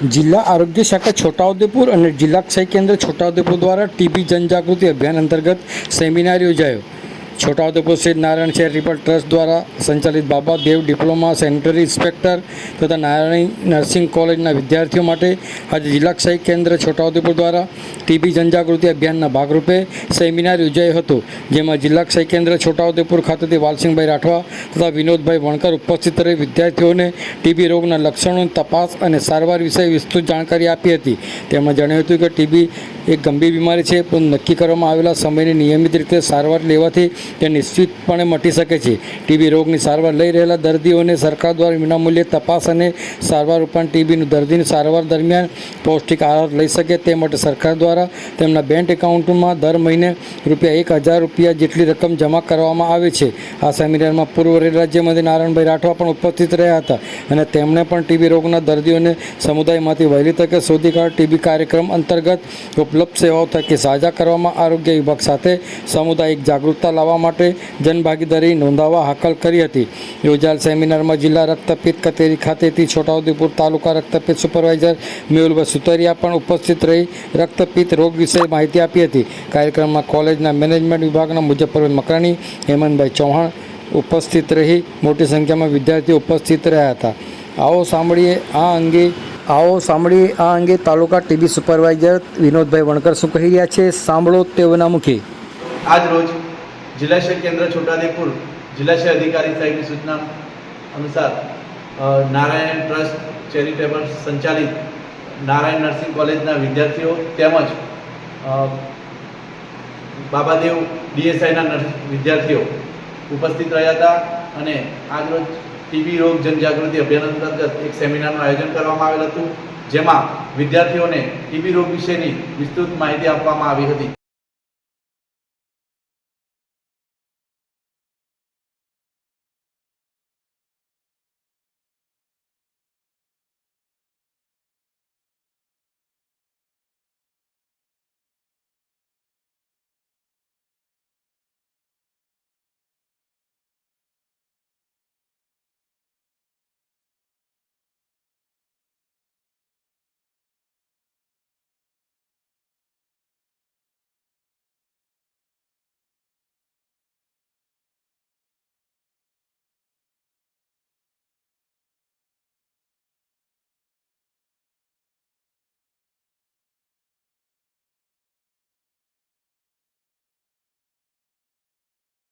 જિલ્લા આરોગ્ય શાખા છોટાઉદેપુર અને જિલ્લા ક્ષય કેન્દ્ર છોટાઉદેપુર દ્વારા ટીબી જનજાગૃતિ અભિયાન અંતર્ગત સેમિનાર યોજાયો. છોટાઉદેપુર સ્થિત નારાયણ ચેરિટેબલ ટ્રસ્ટ દ્વારા સંચાલિત Baba Dev diploma sanitary inspector તથા નારાયણી નર્સિંગ કોલેજના વિદ્યાર્થીઓ માટે આજે જિલ્લા ક્ષય કેન્દ્ર છોટાઉદેપુર દ્વારા ટીબી જનજાગૃતિ અભિયાનના ભાગરૂપે સેમિનાર યોજાયો હતો. જેમાં જિલ્લા ક્ષય કેન્દ્ર છોટાઉદેપુર ખાતેથી વાલસિંહભાઈ રાઠવા તથા વિનોદભાઈ વણકર ઉપસ્થિત રહી વિદ્યાર્થીઓને ટીબી રોગના લક્ષણોની તપાસ અને સારવાર વિશે વિસ્તૃત જાણકારી આપી હતી. તેમણે જણાવ્યું હતું કે ટીબી એક ગંભીર બીમારી છે, પણ નક્કી કરવામાં આવેલા સમયની નિયમિત રીતે સારવાર લેવાથી તે નિશ્ચિતપણે મટી શકે છે. ટીબી રોગની સારવાર લઈ રહેલા દર્દીઓને સરકાર દ્વારા વિનામૂલ્યે તપાસ અને સારવાર ઉપરાંત ટીબીનું દર્દીની સારવાર દરમિયાન પૌષ્ટિક આહાર લઈ શકે તે માટે સરકાર દ્વારા તેમના બેંક એકાઉન્ટમાં દર મહિને રૂપિયા એક હજાર રૂપિયા જેટલી રકમ જમા કરવામાં આવે છે. આ સેમિનારમાં પૂર્વ રેલ રાજ્યમંત્રી નારાયણભાઈ રાઠવા પણ ઉપસ્થિત રહ્યા હતા અને તેમણે પણ ટીબી રોગના દર્દીઓને સમુદાયમાંથી વહેલી તકે શોધી કાઢ ટીબી કાર્યક્રમ અંતર્ગત ઉપલબ્ધ સેવાઓ થકી સાજા કરવામાં આરોગ્ય વિભાગ સાથે સામુદાયિક જાગૃતતા લાવવા માટે જનભાગીદારી નોંધાવવા હાકલ કરી હતી. યોજાયેલ સેમિનારમાં જિલ્લા રક્તપિત કચેરી ખાતેથી છોટાઉદેપુર તાલુકા રક્તપિત સુપરવાઇઝર મેહુલભાઈ સુતરિયા પણ ઉપસ્થિત રહી રક્તપિત રોગ વિશે માહિતી આપી હતી. કાર્યક્રમમાં કોલેજના મેનેજમેન્ટ વિભાગના મુજફ્ફરભાઈ મકરાણી, હેમંતભાઈ ચૌહાણ ઉપસ્થિત રહી. મોટી સંખ્યામાં વિદ્યાર્થીઓ ઉપસ્થિત રહ્યા હતા. આવો સાંભળીએ આ અંગે આવો સાંભળી આ અંગે તાલુકા ટીબી સુપરવાઇઝર વિનોદભાઈ વણકર શું કહી રહ્યા છે? સાંભળો તેઓના મુખે. આજ રોજ જિલ્લા શહેર કેન્દ્ર છોટાદેપુર જિલ્લા શહેર અધિકારી સાહેબની સૂચના અનુસાર નારાયણ ટ્રસ્ટ ચેરિટેબલ સંચાલિત નારાયણ નર્સિંગ કોલેજના વિદ્યાર્થીઓ તેમજ બાબાદેવ ડીએસઆઈના વિદ્યાર્થીઓ ઉપસ્થિત રહ્યા હતા અને આજ રોજ ટીબી રોગ જનજાગૃતિ અભિયાન અંતર્ગત એક સેમિનારનું આયોજન કરવામાં આવેલ હતું, જેમાં વિદ્યાર્થીઓને ટીબી રોગ વિશેની વિસ્તૃત માહિતી આપવામાં આવી હતી.